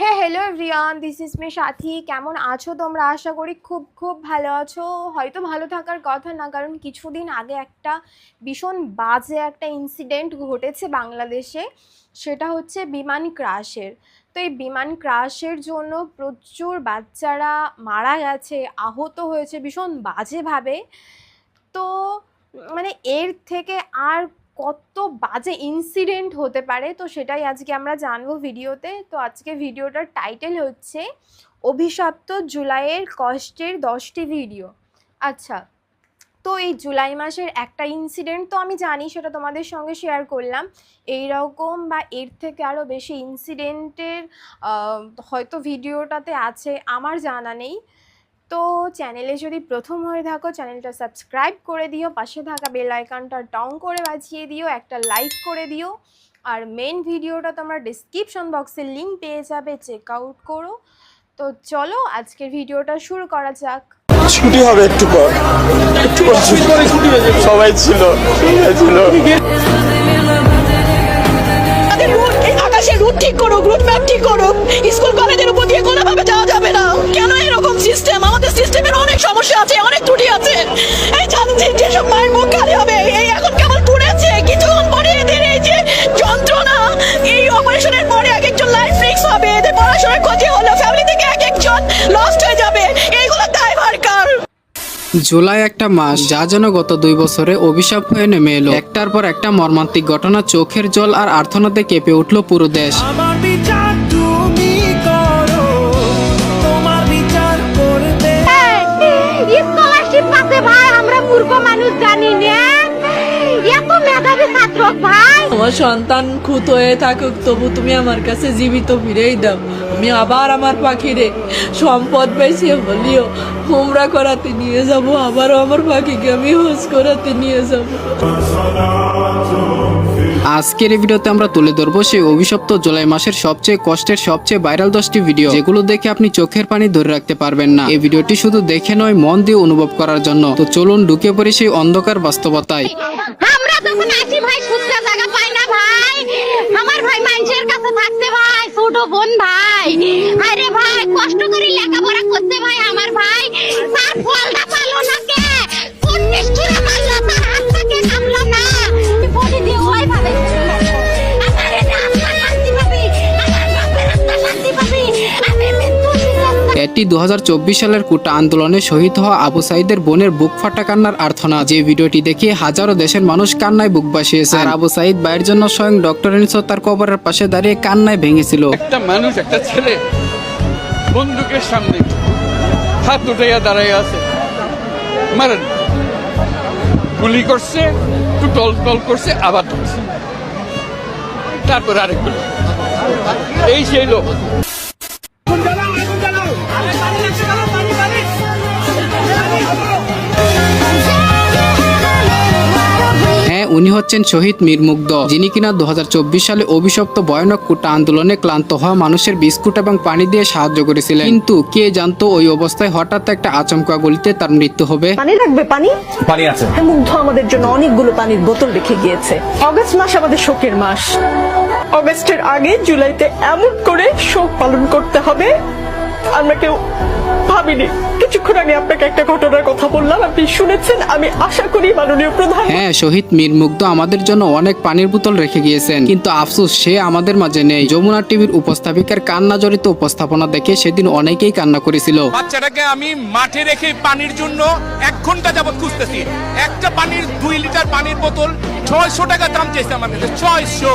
Hey hello everyone this is me Sathi. কেমন আছো তোমরা? আশা করি খুব খুব ভালো আছো। হয়তো ভালো থাকার কথা না, কারণ কিছুদিন আগে একটা ভীষণ বাজে একটা ইনসিডেন্ট ঘটেছে বাংলাদেশে। সেটা হচ্ছে বিমান ক্রাশের তো এই বিমান ক্রাশের জন্য প্রচুর বাচ্চারা মারা গেছে, আহত হয়েছে ভীষণ বাজেভাবে। তো মানে এর থেকে আর কত বাজে ইনসিডেন্ট হতে পারে, তো সেটাই আজকে আমরা জানব ভিডিওতে। তো আজকে ভিডিওটার টাইটেল হচ্ছে অভিশপ্ত জুলাইয়ের কষ্টের দশটি ভিডিও আচ্ছা তো এই জুলাই মাসের একটা ইনসিডেন্ট তো আমি জানি, সেটা তোমাদের সঙ্গে শেয়ার করলাম। এই রকম বা এর থেকে আরও বেশি ইনসিডেন্টের হয়তো ভিডিওটাতে আছে, আমার জানা নেই। তো চ্যানেলে যদি প্রথম হয়ে থাকো চ্যানেলটা সাবস্ক্রাইব করে দিও পাশে থাকা বেল আইকনটা টং করে বাজিয়ে দিও একটা লাইক করে দিও। আর মেন ভিডিওটা তোমরা ডিসক্রিপশন বক্সে লিঙ্ক পেয়ে যাবে চেক আউট করো। তো চলো আজকের ভিডিওটা শুরু করা যাক। ছুটি হবে একটু পর। একটু পর ছুটি। সবাই ছিল সবাই ছিল। তাদের রুট রুট ঠিক করো রুট ম্যাপ ঠিক করুক। স্কুল কলেজের উপর দিয়ে কোনোভাবে যাওয়া যাবে না। কেন সিস্টেম আমাদের সিস্টেমের অনেক সমস্যা আছে অনেক ত্রুটি আছে। এই জানেন যে যেসব মায়ের মুখ খালি হবে এই এখন কেমন পড়েছে। কিছুক্ষণ পরে এদের এই যে যন্ত্রণা এই অপারেশনের পরে এক একজন লাইফ রিস্ক হবে। এদের পড়াশোনার ক্ষতি হলো ফ্যামিলি থেকে এক একজন লস্ট হয়ে যাবে। এইগুলো দায়ভার কার? জুলাই একটা মাস যা যেন গত দুই বছরে অভিশাপ হয়ে নেমে এলো। একটার পর একটা মর্মান্তিক ঘটনা চোখের জল আর আর্থনাতে কেঁপে উঠল পুরো দেশ। ছাত্র ভাই! আমার সন্তান খুত হয়ে থাকুক, তবু তুমি আমার কাছে জীবিত ফিরেই দাও। আমি আবার আমার পাখিরে সম্পদ পাইছে বলিও হোমরা করাতে নিয়ে যাব, আবারও আমার পাখিকে আমি হোজ করাতে নিয়ে যাব। আজকের এই ভিডিওতে আমরা তুলে ধরবো সেই অভিশপ্ত জুলাই মাসের সবচেয়ে কষ্টের, সবচেয়ে ভাইরাল দশটি ভিডিও। যেগুলো দেখে আপনি চোখের পানি ধরে রাখতে পারবেন না। এই ভিডিওটি শুধু দেখে নয়, মন দিয়ে অনুভব করার জন্য। তো চলুন ঢুকে পড়ি সেই অন্ধকার বাস্তবতায়। এটি দুহাজার চব্বিশ সালের কুটা আন্দোলনে শহীদ হওয়া আবু সাইদের বোনের বুক ফাটা কান্নার আর্থনা। যে ভিডিওটি দেখে হাজারো দেশের মানুষ কান্নায় বুক বাসিয়েছে আবু সাইদ ভাইয়ের জন্য স্বয়ং ডক্টর তার কবরের পাশে দাঁড়িয়ে কান্নায় ভেঙেছিল। একটা মানুষ, একটা ছেলে বন্দুকের সামনে হাত উঠাইয়া দাঁড়াইয়া আছে। গুলি করছে টল টল করছে আবার তারপর আরেকগুলো এই সেই লোক। উনি হচ্ছেন শহীদ মীর মুগ্ধ যিনি কিনা দু হাজার চব্বিশ সালে অভিশপ্ত ভয়ানক কুটা আন্দোলনে ক্লান্ত হওয়া মানুষের বিস্কুট এবং পানি দিয়ে সাহায্য করেছিলেন। কিন্তু কে জানতো ওই অবস্থায় হঠাৎ একটা আচমকা গলিতে তার মৃত্যু হবে? পানি লাগবে পানি? পানি আছে। মুগ্ধ আমাদের জন্য অনেকগুলো পানির বোতল রেখে গিয়েছে। অগস্ট মাস আমাদের শোকের মাস। অগস্টের আগে জুলাইতে এমন করে শোক পালন করতে হবে আমরা কেউ ভাবিনি। কিছুক্ষণ আগে আপনাকে একটা ঘটনার কথা বললাম আপনি শুনেছেন? আমি আশা করি মাননীয় প্রধান হ্যাঁ শহীদ মীরমুগ্ধ আমাদের জন্য অনেক পানির বোতল রেখে গিয়েছেন। কিন্তু আফসোস সে আমাদের মাঝে নেই। যমুনা টিভির উপস্থাপিকার কান্না জড়িত উপস্থাপনা দেখে সেদিন অনেকেই কান্না করেছিল। বাচ্চাটাকে আমি মাঠে রেখে পানির জন্য এক ঘণ্টা যাবত খুঁজতেছি। একটা পানির দুই লিটার পানির বোতল ছয়শো টাকা দাম চেয়েছে আমার কাছে। ছয়শো।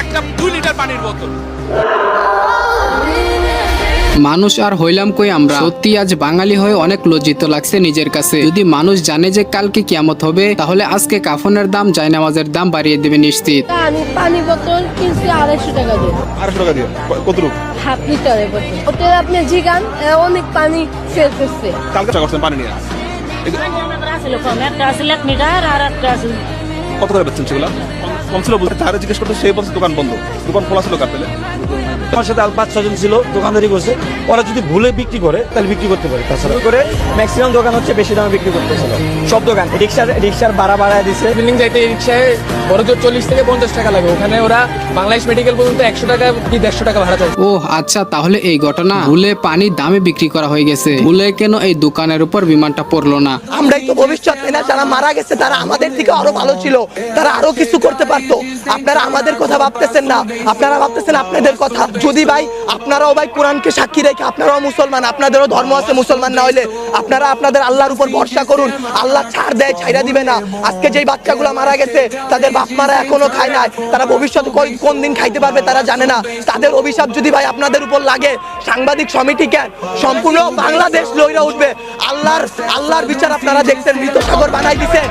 একটা দুই লিটার পানির বোতল। মানুষ আর হইলাম কই আমরা? সত্যি আজ বাঙালি হয়ে অনেক লজ্জিত লাগছে নিজের কাছে। যদি মানুষ জানে যে কালকে কিয়ামত হবে তাহলে আজকে কাফনের দাম জায়নামাজের দাম বাড়িয়ে দেবে নিশ্চিত। আমি পানি বোতল কিনছি আড়াইশো টাকা দিয়ে। আড়াইশো টাকা দিয়ে? কতটুকু? হাফ লিটারের বোতল। ওতে আপনি জিগান অনেক পানি সেল করছে। কালকে টাকা করছেন পানি নিয়ে? একটা আছিল কম একটা আছিল এক মিটার আর একটা আছিল কত করে বেচছেন সেগুলো? কম ছিল বলতে তারা জিজ্ঞেস করতে সেই বলছে দোকান বন্ধ। দোকান খোলা ছিল কার পেলে? আমার সাথে আর পাঁচ ছজন ছিল দোকানদারি করছে। ওরা যদি ভুলে বিক্রি করে তাহলে বিক্রি করতে পারে। তাছাড়া করে ম্যাক্সিমাম দোকান হচ্ছে বেশি দামে বিক্রি করতেছিল সব দোকান। রিক্সার রিক্সার ভাড়া বাড়ায় দিছে। বিল্ডিং যাইতে এই রিক্সায় বড় জোর চল্লিশ থেকে পঞ্চাশ টাকা লাগে। ওখানে ওরা বাংলাদেশ মেডিকেল পর্যন্ত একশো টাকা কি দেড়শো টাকা ভাড়া চাই ও আচ্ছা তাহলে এই ঘটনা ভুলে পানি দামে বিক্রি করা হয়ে গেছে। ভুলে কেন এই দোকানের উপর বিমানটা পড়ল না? আমরাই তো ভবিষ্যৎ না যারা মারা গেছে তারা আমাদের থেকে আরও ভালো ছিল। তারা আরও কিছু করতে পারতো। আপনারা আমাদের কথা ভাবতেছেন না। আপনারা ভাবতেছেন আপনাদের কথা। যদি ভাই, আপনারাও ভাই কোরআনকে সাক্ষী রেখে, আপনারাও মুসলমান, আপনাদেরও ধর্ম আছে মুসলমান না হইলে, আপনারা আপনাদের আল্লাহর উপর ভরসা করুন। আল্লাহ ছাড় দেয় ছাইরা দিবে না। আজকে যেই বাচ্চাগুলো মারা গেছে, তাদের বাপ মারা এখনও খায় নাই। তারা ভবিষ্যতে কোন দিন খাইতে পারবে তারা জানে না। তাদের অভিশাপ যদি ভাই আপনাদের উপর লাগে, সাংবাদিক সমিতিকে, সম্পূর্ণ বাংলাদেশ লইরা উঠবে। আল্লাহর আল্লাহর বিচার আপনারা দেখছেন, মৃত সাগর বানাই দিছে।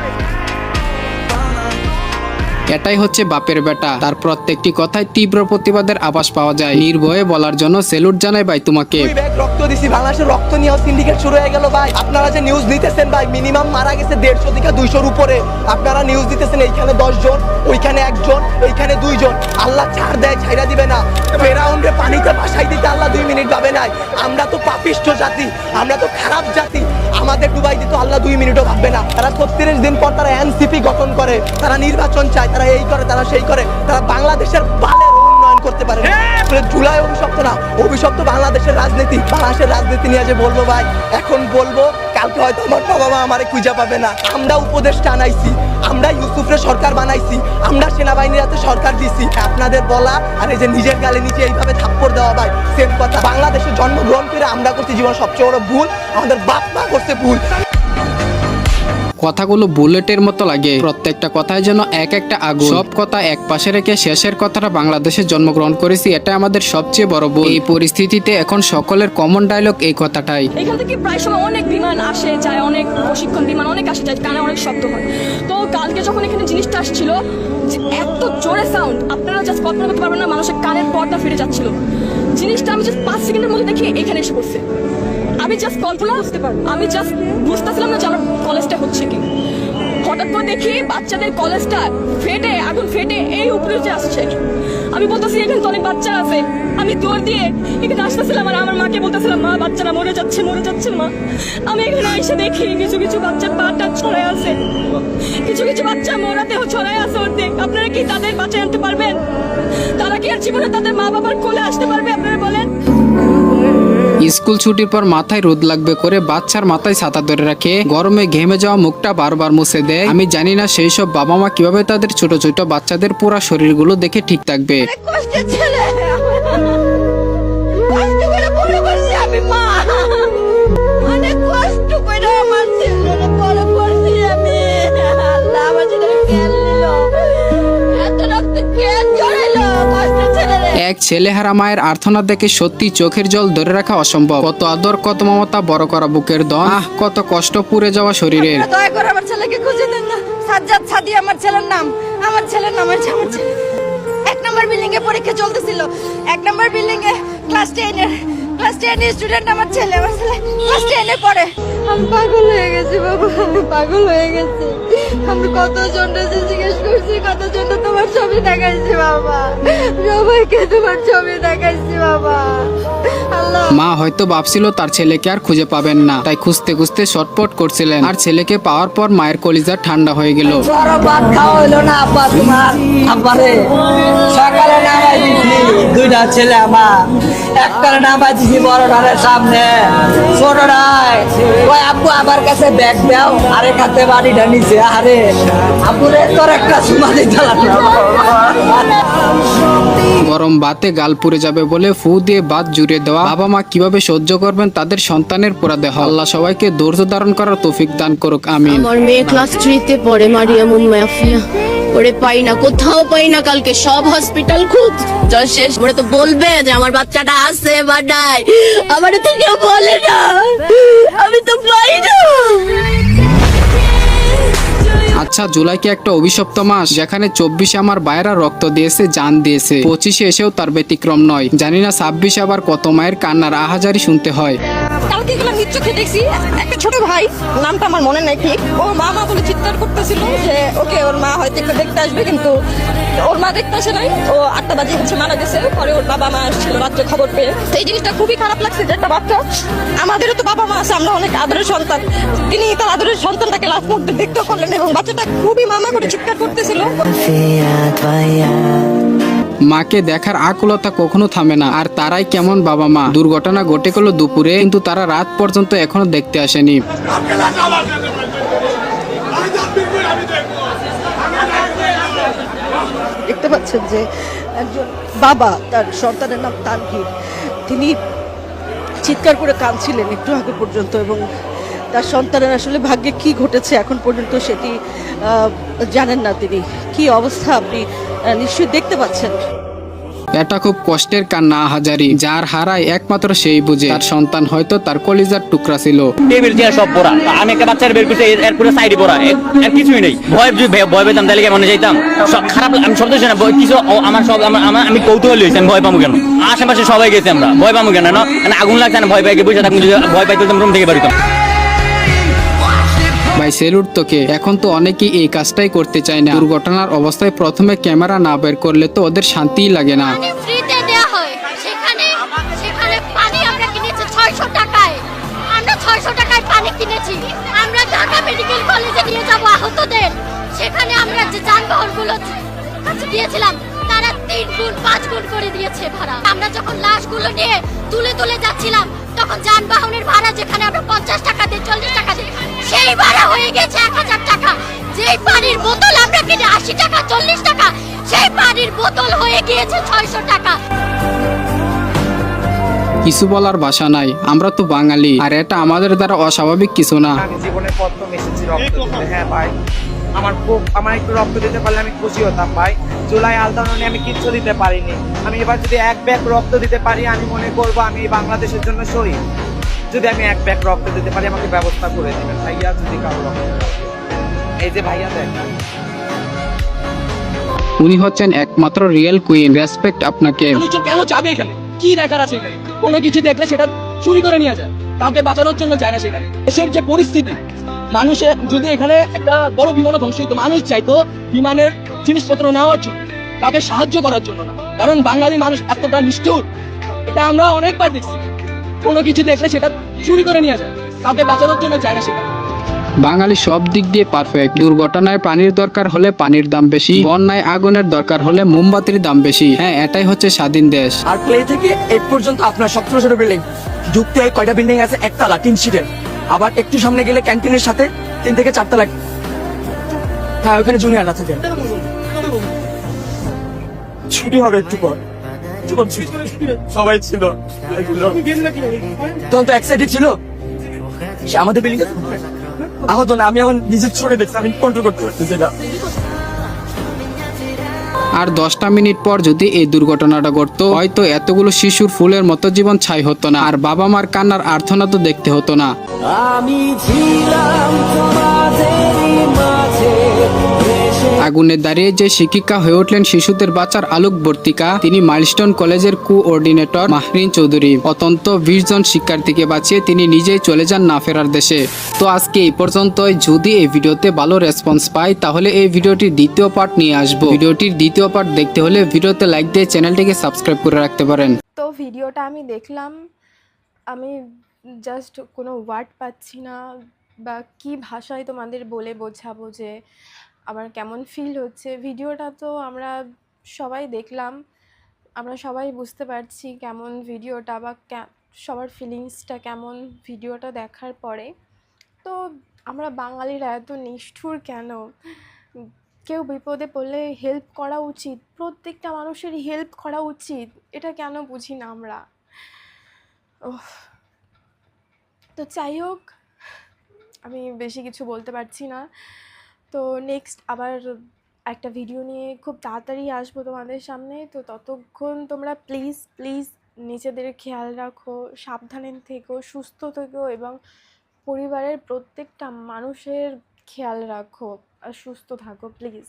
এটাই হচ্ছে বাপের বেটা। তার প্রত্যেকটি কথায় তীব্র প্রতিবাদের আভাস পাওয়া যায়। নির্ভয়ে বলার জন্য সেলুট জানাই ভাই তোমাকে। রক্ত দিছি, বাংলাদেশের রক্ত সিন্ডিকেট শুরু হয়ে গেল ভাই। আপনারা যে নিউজ নিতেছেন ভাই মিনিমাম মারা গেছে দেড়শো থেকে দুইশোর উপরে। আপনারা নিউজ দিতেছেন এইখানে জন ওইখানে একজন, এইখানে দুইজন। আল্লাহ ছাড় দেয় ছাইরা দিবে না। ফেরাউন্ডে পানিতে দিতে আল্লাহ দুই মিনিট পাবে নাই। আমরা তো জাতি, আমরা তো খারাপ জাতি। আমাদের ডুবাই দিতে আল্লাহ দুই মিনিটও ভাববে না। তারা ছত্রিশ দিন পর তারা এনসিপি গঠন করে, তারা নির্বাচন চায়, তারা এই করে তারা সেই করে। তারা বাংলাদেশের বালের উন্নয়ন করতে পারে না। জুলাই অভিশপ্ত না। অভিশপ্ত বাংলাদেশের রাজনীতি বাংলাদেশের রাজনীতি নিয়ে যে বলব ভাই এখন বলব কালকে হয়তো আমার বাবা মা আমারে খুঁজে পাবে না। আমরা উপদেশটা আনাইছি আমরা ইউসুফরে সরকার বানাইছি আমরা সেনাবাহিনীর হাতে সরকার দিছি। আপনাদের বলা আর এই যে নিজের গালে নিচে এইভাবে থাপ্পড় দেওয়া ভাই সেম কথা। বাংলাদেশে জন্মগ্রহণ করে আমরা করছি জীবন সবচেয়ে বড় ভুল আমাদের বাপ মা করছে ভুল। কথাগুলো বুলেটের মতো লাগে। প্রত্যেকটা কথায় যেন এক একটা আগুন। সব কথা এক পাশে রেখে শেষের কথাটা বাংলাদেশে জন্মগ্রহণ করেছি, এটা আমাদের সবচেয়ে বড় ভুল। এই পরিস্থিতিতে এখন সকলের কমন ডায়লগ এই কথাটাই। প্রায় সময় অনেক বিমান আসে অনেক প্রশিক্ষণ বিমান অনেক আসে কানে অনেক শব্দ তো কালকে যখন এখানে জিনিসটা আসছিল, যে এত সাউন্ড আপনারা জাস্ট না, মানুষের কানের ফিরে যাচ্ছিল। জিনিসটা আমি জাস্ট পাঁচ সেকেন্ডের মধ্যে দেখি এখানে এসে পড়ছে। আমি জাস্ট কল্পনা বুঝতে পারব আমি জাস্ট বুঝতেছিলাম না যে আমার কলেজটা হচ্ছে কি। হঠাৎ করে দেখি বাচ্চাদের কলেজটা ফেটে, আগুন ফেটে এই উপরে যে আসছে। আমি বলতেছি, এখানে তো অনেক বাচ্চা আছে। আমি দৌড় দিয়ে এখানে আসতেছিলাম আর আমার মাকে বলতেছিলাম, মা, বাচ্চারা মরে যাচ্ছে মরে যাচ্ছে, মা। আমি এখানে এসে দেখি কিছু কিছু বাচ্চার পাটা ছড়ায় আছে। কিছু কিছু বাচ্চা মরাতে ছড়ায় আছে অর্ধেক। আপনারা কি তাদের বাঁচায় আনতে পারবেন? তারা কি আর জীবনে তাদের মা বাবার কোলে আসতে পারবে, আপনারা বলেন? স্কুল ছুটির পর মাথায় রোদ লাগবে করে বাচ্চার মাথায় ছাতা ধরে রাখে। গরমে ঘেমে যাওয়া মুখটা বারবার মুছে দেয়। আমি জানি না সেই সব বাবা মা কীভাবে তাদের ছোট ছোট বাচ্চাদের পুরা শরীরগুলো দেখে ঠিক থাকবে। এক ছেলেহারা মায়ের আর্থনা দেখে সত্যি চোখের জল ধরে রাখা অসম্ভব। কত আদর, কত মমতা, বড় করা বুকের দম। আহ, কত কষ্ট পুড়ে যাওয়া শরীরের। দয়া করে আমার ছেলেকে খুঁজে দেন না। সাজ্জাদ সাদি আমার ছেলের নাম। আমার ছেলের নাম আমার ছেলে। এক নম্বর বিল্ডিং এ পরীক্ষা চলতেছিল। এক নম্বর বিল্ডিং এ ক্লাস টেনের ক্লাস টেনের স্টুডেন্ট আমার ছেলে আমার ছেলে ক্লাস টেনে পড়ে আমি পাগল হয়ে গেছি বাবা আমি পাগল হয়ে গেছি। আমি জিজ্ঞেস করছি তোমার ছবি দেখাইছি বাবা। সবাইকে তোমার ছবি দেখাইছি বাবা। মা হয়তো ভাবছিল তার ছেলেকে আর খুঁজে পাবেন না তাই খুঁজতে খুঁজতে শটপট করছিলেন। আর ছেলেকে পাওয়ার পর মায়ের কলিজা ঠান্ডা হয়ে গেল। না আব্বা তোমার সকালে নামাই দুইটা ছেলে আমার। একটারে নামাই দিছি বড়টারের সামনে। ছোটটায়। আব্বু আমার কাছে ব্যাগ দাও আরে খাতে বাড়িটা নিচে আরে আপুরে তোর একটা সুমা দিতে গরম বাতে গাল পুড়ে যাবে বলে ফু দিয়ে বাদ জুড়ে দেওয়া। বাবা মা কীভাবে সহ্য করবেন তাদের সন্তানের পোড়া দেহ। আল্লাহ সবাইকে ধৈর্য ধারণ করার তৌফিক দান করুক আমিন। আমার মেয়ে ক্লাস থ্রিতে পড়ে মারিয়ামুন মাফিয়া। ওরে পাই না, কোথাও পাই না, কালকে সব হসপিটাল খুঁজ। যা শেষ। করে তো বলবে যে আমার বাচ্চাটা আছে বা নাই। আমার তো কেউ বলে না। আমি তো পাই না। আচ্ছা জুলাই কি একটা অভিশপ্ত মাস? যেখানে চব্বিশে আমার বায়েরা রক্ত দিয়েছে, জান দিয়েছে। পঁচিশে এসেও তার ব্যতিক্রম নয়। জানি না ছাব্বিশে আবার কত মায়ের কান্নার আহাজারি শুনতে হয়। কালকে গেলাম নিজ চোখে দেখছি। একটা ছোট ভাই, নামটা আমার মনে নাই ঠিক। ও মা মা বলে চিৎকার করতেছিল যে, ওকে, ওর মা হয়তো একটু দেখতে আসবে, কিন্তু ওর মা দেখতে আসে নাই। ও আটটা বাজে হচ্ছে, মারা গেছে। পরে ওর বাবা মা আসছিল রাত্রে খবর পেয়ে। এই জিনিসটা খুবই খারাপ লাগছে যে একটা বাচ্চা। আমাদেরও তো বাবা মা আছে, আমরা অনেক আদরের সন্তান। তিনি তার আদরের সন্তানটাকে লাস্ট মুহূর্তে দেখতেও করলেন এবং বাচ্চাটা খুবই মামা করে চিৎকার করতেছিল। মাকে দেখার আকুলতা কখনো থামে না। আর তারাই কেমন বাবা মা? দুর্ঘটনা ঘটে গেল দুপুরে, কিন্তু তারা রাত পর্যন্ত এখনও দেখতে আসেনি। দেখতে পাচ্ছেন যে একজন বাবা, তার সন্তানের নাম তানভীর। তিনি চিৎকার করে কাঁদছিলেন একটু আগে পর্যন্ত এবং তার সন্তানের আসলে ভাগ্যে কি ঘটেছে এখন পর্যন্ত সেটি জানেন না তিনি। কি অবস্থা আপনি নিশ্চয়ই দেখতে পাচ্ছেন। এটা খুব কষ্টের কান্না হাজারি। যার হারায় একমাত্র সেই বুঝে। তার সন্তান হয়তো তার কলিজার টুকরা ছিল। টেবিল চেয়ার সব পড়া আমি একটা বাচ্চার বের করতে এরপরে সাইডে পড়া এর- এর কিছুই নেই। ভয় ভয়- পেতাম তাহলে কেমন যাইতাম? সব খারাপ আমি শব্দ শুনে ভয় কিছু আমার সব আমার আমি কৌতূহল হয়েছি আমি ভয় পাবো কেন? আশেপাশে সবাই গেছে আমরা। ভয় পাবো কেন? না আগুন লাগছে না ভয় পাই বসে থাকব যদি ভয় পাইতে রুম থেকে বেরোতাম ভাই সেলুট তোকে। এখন তো অনেকেই এই কাজটাই করতে চায় না। দুর্ঘটনার অবস্থায় প্রথমে ক্যামেরা না বের করলে তো ওদের শান্তিই লাগে না। কিনেছি আমরা মেডিকেল কলেজে আহতদের। সেখানে আমরা যে তারা তিন গুণ, পাঁচ গুণ করে দিয়েছে ভাড়া। আমরা যখন লাশগুলো নিয়ে তুলে তুলে যাচ্ছিলাম তখন যানবাহনের ভাড়া যেখানে আমরা পঞ্চাশ টাকা দিই চল্লিশ টাকা দিই সেই ভাড়া হয়ে গেছে এক হাজার টাকা। যেই পানির বোতল আমরা কিনে আশি টাকা চল্লিশ টাকা সেই পানির বোতল হয়ে গিয়েছে ছয়শো টাকা। কিছু বলার ভাষা নাই আমরা তো বাঙালি আর এটা আমাদের দ্বারা অস্বাভাবিক কিছু না। জীবনে প্রথম এসেছি হ্যাঁ ভাই। আমার খুব আমার একটু রক্ত দিতে পারলে আমি খুশি হতাম ভাই। জুলাই আন্দোলনে আমি কিচ্ছু দিতে পারিনি। আমি এবার যদি এক ব্যাগ রক্ত দিতে পারি আমি মনে করব আমি বাংলাদেশের জন্য শহীদ। যদি আমি এক ব্যাগ রক্ত দিতে পারি আমাকে ব্যবস্থা করে দেবেন। ভাইয়া যদি কারও রক্ত এই যে ভাইয়া দেখ। উনি হচ্ছেন একমাত্র রিয়েল কুইন। রেসপেক্ট আপনাকে কেন যাবে এখানে? কি দেখার আছে কোনো কিছু দেখলে সেটা চুরি করে নিয়ে যায়। কাউকে বাঁচানোর জন্য যায় না সেখানে। দেশের যে পরিস্থিতি মানুষের যদি এখানে একটা বড় বিমান ধ্বংস হইতো মানুষ চাইতো বিমানের জিনিসপত্র নেওয়ার জন্য তাকে সাহায্য করার জন্য না। কারণ বাঙালি মানুষ এতটা নিষ্ঠুর এটা আমরা অনেকবার দেখছি। কোনো কিছু দেখলে সেটা চুরি করে নিয়ে যায় কাউকে বাঁচানোর জন্য যায় না সেখানে বাঙালি সব দিক দিয়ে পারফেক্ট দুর্ঘটনায় পানির দরকার হলে পানির দাম বেশি বন্যায় আগুনের দরকার হলে মোমবাতির দাম বেশি। হ্যাঁ এটাই হচ্ছে স্বাধীন দেশ। আর প্লে থেকে এইট পর্যন্ত আপনার সতেরো ছোট বিল্ডিং যুক্ত হয়ে কয়টা বিল্ডিং আছে? একতলা তিন সিটের আবার একটু সামনে গেলে ক্যান্টিনের সাথে তিন থেকে চারটা লাগে হ্যাঁ ওখানে জুনিয়ার থাকে ছুটি হবে একটু পর। সবাই ছিল। তখন তো এক্সাইটেড ছিল। আমাদের বিল্ডিং আহত না আমি এখন নিজের ছোট দেখছি আমি কন্ট্রোল করতে পারতেছি না। আর দশটা মিনিট পর যদি এই দুর্ঘটনাটা ঘটতো, হয়তো এতগুলো শিশুর ফুলের মতো জীবন ছাই হতো না, আর বাবা মার কান্নার আর্থনা তো দেখতে হতো না। আমি ছিলাম তোমাদের মাঝে আগুনে দাঁড়িয়ে যে শিক্ষিকা হয়ে উঠলেন শিশুদের বাঁচার আলোকবর্তিকা তিনি মাইলস্টোন কলেজের কোঅর্ডিনেটর মাহরিন চৌধুরী। অত্যন্ত বিশ জন শিক্ষার্থীকে বাঁচিয়ে তিনি নিজেই চলে যান না ফেরার দেশে। তো আজকে এই পর্যন্তই। যদি এই ভিডিওতে ভালো রেসপন্স পাই, তাহলে এই ভিডিওটির দ্বিতীয় পার্ট নিয়ে আসব। ভিডিওটির দ্বিতীয় পার্ট দেখতে হলে ভিডিওতে লাইক দিয়ে চ্যানেলটিকে সাবস্ক্রাইব করে রাখতে পারেন। তো ভিডিওটা আমি দেখলাম, আমি জাস্ট কোনো ওয়ার্ড পাচ্ছি না বা কি ভাষায় তোমাদের বলে বোঝাবো যে আমার কেমন ফিল হচ্ছে? ভিডিওটা তো আমরা সবাই দেখলাম। আমরা সবাই বুঝতে পারছি কেমন ভিডিওটা বা সবার ফিলিংসটা কেমন ভিডিওটা দেখার পরে। তো আমরা বাঙালিরা এত নিষ্ঠুর কেন? কেউ বিপদে পড়লে হেল্প করা উচিত? প্রত্যেকটা মানুষেরই হেল্প করা উচিত। এটা কেন বুঝি না আমরা? তো যাই হোক, আমি বেশি কিছু বলতে পারছি না। তো নেক্সট আবার একটা ভিডিও নিয়ে খুব তাড়াতাড়ি আসব তোমাদের সামনে। তো ততক্ষণ তোমরা প্লিজ প্লিজ নিজেদের খেয়াল রাখো, সাবধানে থেকো, সুস্থ থেকো এবং পরিবারের প্রত্যেকটা মানুষের খেয়াল রাখো আর সুস্থ থাকো প্লিজ